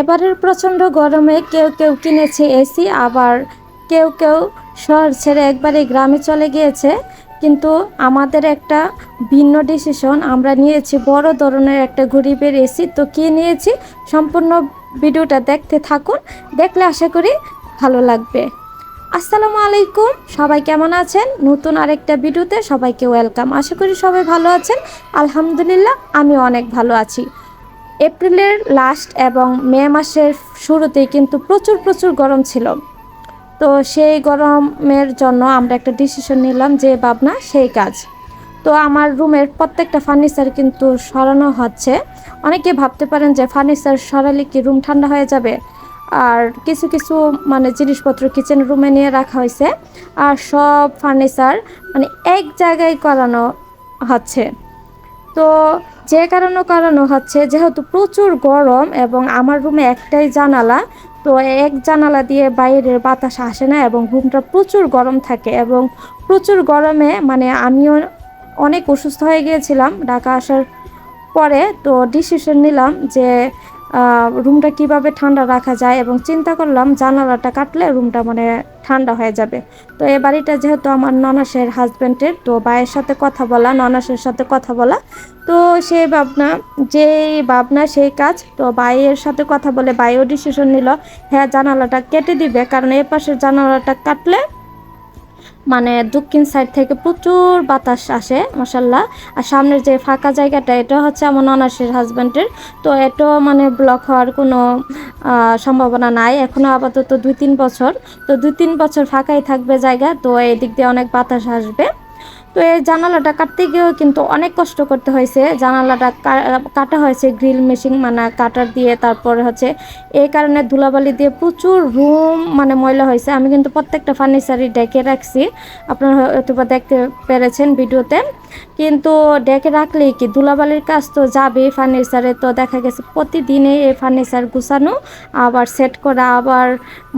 এবারের প্রচণ্ড গরমে কেউ কেউ কিনেছে এসি, আবার কেউ কেউ শহর ছেড়ে একবারে গ্রামে চলে গিয়েছে। কিন্তু আমাদের একটা ভিন্ন ডিসিশন আমরা নিয়েছি বড় ধরনের একটা গরিবের এসি। তো কি নিয়েছি? সম্পূর্ণ ভিডিওটা দেখতে থাকুন, দেখলে আশা করি ভালো লাগবে। আসসালামু আলাইকুম, সবাই কেমন আছেন? নতুন আরেকটা ভিডিওতে সবাইকে ওয়েলকাম। আশা করি সবাই ভালো আছেন। আলহামদুলিল্লাহ আমি অনেক ভালো আছি। এপ্রিলের লাস্ট এবং মে মাসের শুরুতেই কিন্তু প্রচুর প্রচুর গরম ছিল। তো সেই গরমের জন্য আমরা একটা ডিসিশন নিলাম যে ভাবনা, সেই কাজ। তো আমার রুমের প্রত্যেকটা ফার্নিচার কিন্তু সরানো হচ্ছে। অনেকে ভাবতে পারেন যে ফার্নিচার সরালে কি রুম ঠান্ডা হয়ে যাবে? আর কিছু কিছু মানে জিনিসপত্র কিচেন রুমে নিয়ে রাখা হয়েছে। আর সব ফার্নিচার মানে এক জায়গায় করানো হচ্ছে। তো যে কারণে কারণে হচ্ছে যেহেতু প্রচুর গরম এবং আমার রুমে একটাই জানালা, তো এক জানালা দিয়ে বাইরের বাতাস আসে না এবং রুমটা প্রচুর গরম থাকে এবং প্রচুর গরমে মানে আমিও অনেক অসুস্থ হয়ে গিয়েছিলাম। ঢাকা আসার পরে তো ডিসিশন নিলাম যে রুমটা কীভাবে ঠান্ডা রাখা যায় এবং চিন্তা করলাম জানালাটা কাটলে রুমটা মানে ঠান্ডা হয়ে যাবে। তো এই বাড়িটা যেহেতু আমার ননাসের হাজব্যান্ডের তো ভাইয়ের সাথে কথা বলা, ননাসের সাথে কথা বলা, তো সেই ভাবনা, যেই ভাবনা, সেই কাজ, তো ভাইয়ের সাথে কথা বলে ভাইও ডিসিশন নিল হ্যাঁ জানালাটা কেটে দিবে, কারণ এই পাশের জানালাটা কাটলে মানে দক্ষিণ সাইড থেকে প্রচুর বাতাস আসে মশাল্লাহ আর সামনের যে ফাঁকা জায়গাটা, এটা হচ্ছে আমার ননাসের হাজব্যান্ডের তো এটা মানে ব্লক হওয়ার কোনো সম্ভাবনা নাই। এখনও আপাতত দুই তিন বছর। তো দুই তিন বছর ফাঁকাই থাকবে জায়গা, তো এই দিক দিয়ে অনেক বাতাস আসবে। তো এই জানালাটা কাটতে গিয়েও কিন্তু অনেক কষ্ট করতে হয়েছে। জানালাটা কাটা হয়েছে, গ্রিল মেশিন মানে কাটার দিয়ে তারপর হচ্ছে এই কারণে ধুলাবালি দিয়ে প্রচুর রুম মানে ময়লা হয়েছে। আমি কিন্তু প্রত্যেকটা ফার্নিচারই ডেকে রাখছি। আপনারা হয়তো বা দেখতে পেরেছেন ভিডিওতে। কিন্তু ডেকে রাখলেই কি? ধুলাবালির কাজ তো যাবে ফার্নিচারে তো দেখা গেছে প্রতিদিনে এই ফার্নিচার গুছানো, আবার সেট করা, আবার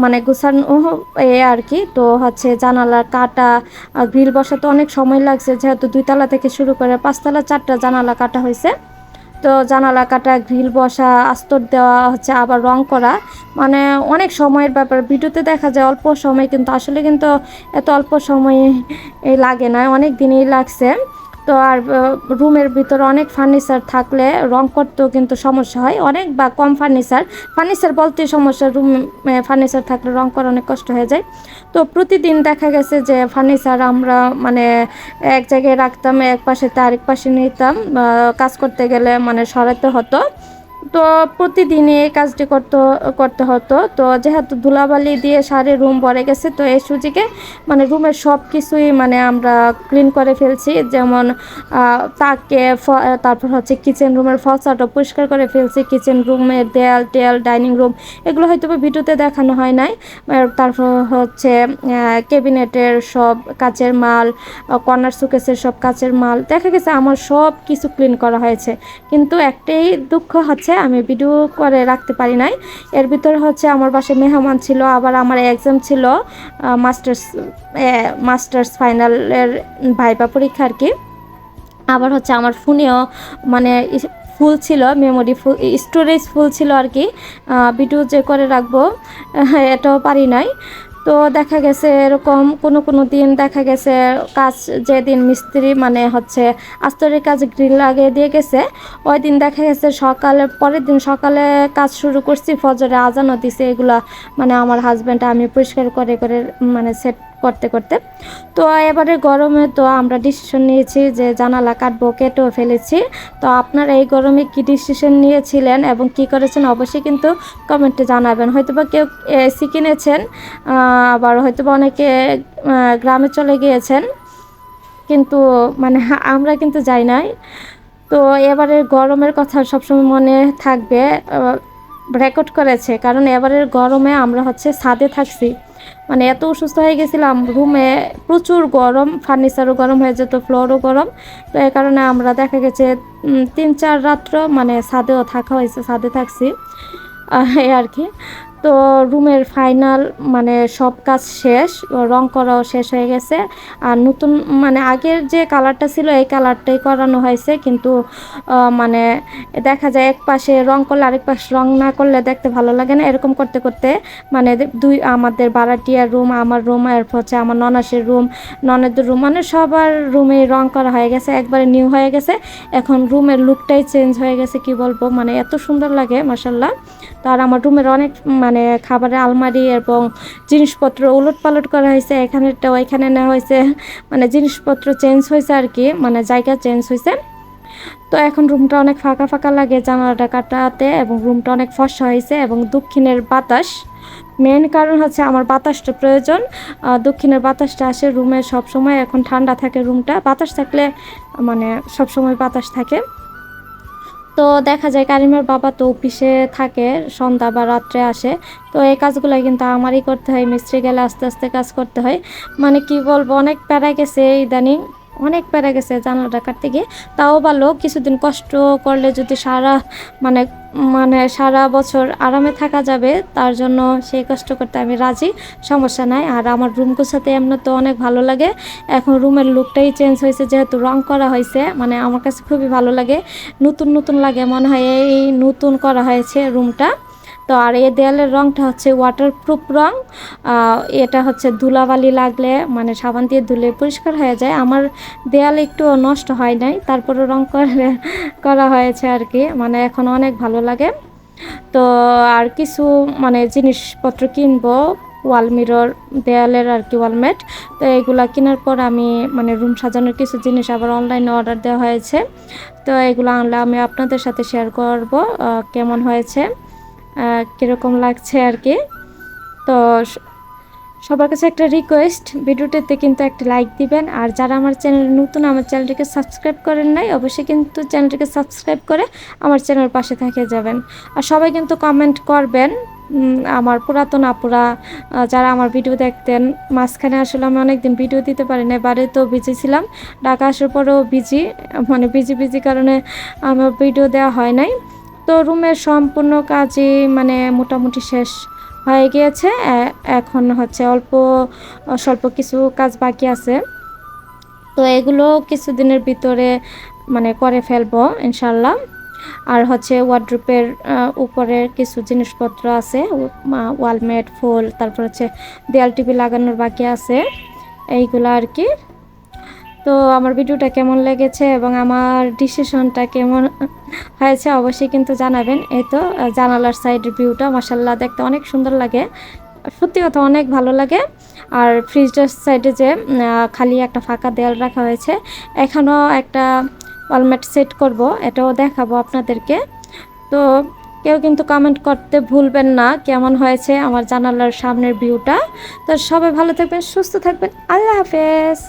মানে গুছানো এ আর কি। তো হচ্ছে জানালা, কাটা গ্রিল বসাতে অনেক সময় লাগছে, যেহেতু দুইতলা থেকে শুরু করে পাঁচতলা চারটা জানালা কাটা হয়েছে। তো জানালা কাটা, গ্রিল বসা, আস্তর দেওয়া, হচ্ছে আবার রং করা। মানে অনেক সময়ের ব্যাপার। ভিডিওতে দেখা যায় অল্প সময়, কিন্তু আসলে কিন্তু এত অল্প সময় লাগে না। অনেক দিনই লাগছে। তো আর রুমের ভিতরে অনেক ফার্নিচার থাকলে রং করতেও কিন্তু সমস্যা হয়। অনেক বা কম ফার্নিচার ফার্নিচার বলতে সমস্যা, রুম ফার্নিচার থাকলে রং করা অনেক কষ্ট হয়ে যায়। তো প্রতিদিন দেখা গেছে যে ফার্নিচার আমরা মানে এক জায়গায় রাখতাম, এক পাশে আরেক পাশে নিতাম কাজ করতে গেলে মানে সরাতে হতো। তো প্রতিদিনই এই কাজটি করতে করতে হতো। তো যেহেতু ধুলাবালি দিয়ে সারে রুম ভরে গেছে, তো এই সুজিকে মানে রুমের সব কিছুই মানে আমরা ক্লিন করে ফেলছি। যেমন তাকে তারপর হচ্ছে কিচেন রুমের ফসাটা পরিষ্কার করে ফেলছি। কিচেন রুমের দেয়াল, টেয়াল ডাইনিং রুম এগুলো হয়তো ভিডিওতে দেখানো হয় নাই। তারপর হচ্ছে ক্যাবিনেটের সব কাচের মাল কর্নার সুকেসের সব কাচের মাল, দেখা গেছে আমার সব কিছু ক্লিন করা হয়েছে। কিন্তু একটাই দুঃখ হচ্ছে আমি ভিডিও করে রাখতে পারি নাই। এর ভিতরে হচ্ছে আমার বাসায় মেহমান ছিল, আবার আমার এক্সাম ছিল মাস্টার্স মাস্টার্স ফাইনালের ভাইবা পরীক্ষা আর কি। আবার হচ্ছে আমার ফোনেও মানে ফুল ছিল মেমোরি ফুল স্টোরেজ ফুল ছিল আর কি। ভিডিও যে করে রাখব, এটাও পারি নাই। তো দেখা গেছে এরকম কোনো কোনো দিন দেখা গেছে কাজ যেদিন মিস্ত্রি মানে হচ্ছে আস্তরের কাজ গ্রিল লাগিয়ে দিয়ে গেছে, ওই দিন দেখা গেছে সকালে, পরের দিন সকালে কাজ শুরু করছি ফজরে আজানও দিছে এগুলা মানে আমার হাজব্যান্ড আমি পরিষ্কার করে করে মানে সেট করতে করতে। তো এবারে গরমে তো আমরা ডিসিশন নিয়েছি যে জানালা কাটবো, কেটেও ফেলেছি। তো আপনারা এই গরমে কি ডিসিশন নিয়েছিলেন এবং কি করেছেন অবশ্যই কিন্তু কমেন্টে জানাবেন। হয়তোবা কেউ এসি কিনেছেন আবার হয়তোবা অনেকে গ্রামে চলে গিয়েছেন। কিন্তু মানে আমরা কিন্তু যাই নাই। তো এবারের গরমের কথা সবসময় মনে থাকবে রেকর্ড করেছে। কারণ এবারের গরমে আমরা হচ্ছে ছাদে থাকছি। মানে এত অসুস্থ হয়ে গেছিলাম রুমে প্রচুর গরম ফার্নিচারও গরম হয়ে যেত ফ্লোরও গরম। তো এই কারণে আমরা দেখা গেছে তিন চার রাত্র মানে ছাদেও থাকা হয়েছে, ছাদে থাকছি। আর কি। তো রুমের ফাইনাল মানে সব কাজ শেষ, রং করাও শেষ হয়ে গেছে। আর নতুন মানে আগের যে কালারটা ছিল, এই কালারটাই করানো হয়েছে। কিন্তু মানে দেখা যায় এক পাশে রং করলে আরেক পাশে রং না করলে দেখতে ভালো লাগে না। এরকম করতে করতে মানে দুই, আমাদের বারাটিয়ার রুম, আমার রুম, এরপর হচ্ছে আমার ননাসের রুম, ননদের রুম মানে সবার রুমে রং করা হয়ে গেছে। একবারে নিউ হয়ে গেছে। এখন রুমের লুকটাই চেঞ্জ হয়ে গেছে, কি বলব? মানে এত সুন্দর লাগে মাসাল্লাহ তো আর আমার রুমের অনেক মানে খাবারের আলমারি এবং জিনিসপত্র উলট পালট করা হয়েছে। এখানেরটাও এখানে নেওয়া হয়েছে। মানে জিনিসপত্র চেঞ্জ হয়েছে আর কি মানে জায়গা চেঞ্জ হয়েছে। তো এখন রুমটা অনেক ফাঁকা ফাঁকা লাগে, জানালাটা কাটাতে এবং রুমটা অনেক ফর্সা হয়েছে এবং দক্ষিণের বাতাস। মেন কারণ হচ্ছে আমার বাতাসটা প্রয়োজন। দক্ষিণের বাতাসটা আসে রুমে সব সময় এখন ঠান্ডা থাকে রুমটা বাতাস থাকলে মানে সব সময় বাতাস থাকে। তো দেখা যায় কারিমের বাবা তো অফিসে থাকে, সন্ধ্যা বা রাত্রে আসে। তো এই কাজগুলো কিন্তু আমারই করতে হয়, মিস্ত্রি গেলে আস্তে আস্তে কাজ করতে হয়। মানে কি বলব, অনেক প্যারা গেছে ইদানিং। অনেক প্যারা গেছে জানালাটা কাটতে গিয়ে। তাও ভালো, কিছুদিন কষ্ট করলে যদি সারা মানে মানে সারা বছর আরামে থাকা যাবে, তার জন্য সেই কষ্ট করতে আমি রাজি, সমস্যা নাই। আর আমার রুম গোছাতে এমনি তো অনেক ভালো লাগে। এখন রুমের লুকটাই চেঞ্জ হয়েছে, যেহেতু রং করা হয়েছে মানে আমার কাছে খুবই ভালো লাগে। নতুন নতুন লাগে, মনে হয় এই নতুন করা হয়েছে রুমটা তো আর এই দেয়ালের রংটা হচ্ছে ওয়াটারপ্রুফ রং। এটা হচ্ছে ধুলাবালি লাগলে মানে সাবান দিয়ে ধুলে পরিষ্কার হয়ে যায়। আমার দেয়াল একটু নষ্ট হয় নাই, তারপরে রং করে করা হয়েছে আর কি মানে এখন অনেক ভালো লাগে। তো আর কিছু মানে জিনিসপত্র কিনবো ওয়াল মিরর দেয়ালের আর কি ওয়ালমেট তো এগুলা কেনার পর আমি মানে রুম সাজানোর কিছু জিনিস আবার অনলাইনে অর্ডার দেওয়া হয়েছে। তো এগুলো আনলে আমি আপনাদের সাথে শেয়ার করব কেমন হয়েছে। কীরকম লাগছে আর কি। তো সবার কাছে একটা রিকোয়েস্ট ভিডিওটিতে কিন্তু একটা লাইক দিবেন। আর যারা আমার চ্যানেল নতুন, আমার চ্যানেলটিকে সাবস্ক্রাইব করেন নাই, অবশ্যই কিন্তু চ্যানেলটিকে সাবস্ক্রাইব করে আমার চ্যানেল পাশে থেকে যাবেন। আর সবাই কিন্তু কমেন্ট করবেন আমার পুরাতন আপুরা যারা আমার ভিডিও দেখতেন। মাঝখানে আসলে আমি অনেকদিন ভিডিও দিতে পারি না এবারে তো বিজি ছিলাম। ঢাকা আসার পরেও বিজি মানে বিজি বিজি কারণে আমার ভিডিও দেওয়া হয় নাই। তো রুমের সম্পূর্ণ কাজই মানে মোটামুটি শেষ হয়ে গিয়েছে। এখন হচ্ছে অল্প, স্বল্প কিছু কাজ বাকি আছে। তো এগুলো কিছুদিনের ভিতরে মানে করে ফেলব ইনশাল্লাহ আর হচ্ছে ওয়ার্ড্রোপের উপরে কিছু জিনিসপত্র আছে ওয়ালমেট, ফুল, তারপর হচ্ছে দেয়াল টিভি লাগানোর বাকি আছে। এইগুলো আর কি। তো আমার ভিডিওটা কেমন লেগেছে এবং আমার ডিসিশনটা কেমন হয়েছে অবশ্যই কিন্তু জানাবেন। এই তো জানালার সাইডের ভিউটা মাসাল্লাহ দেখতে অনেক সুন্দর লাগে। সত্যি কথা অনেক ভালো লাগে। আর ফ্রিজটার সাইডে যে খালি একটা ফাঁকা দেয়াল রাখা হয়েছে, এখানেও একটা ওয়ালমেট সেট করব, এটাও দেখাবো আপনাদেরকে। তো কেউ কিন্তু কমেন্ট করতে ভুলবেন না, কেমন হয়েছে আমার জানালার সামনের ভিউটা তো সবাই ভালো থাকবেন, সুস্থ থাকবেন, আল্লাহ হাফেজ।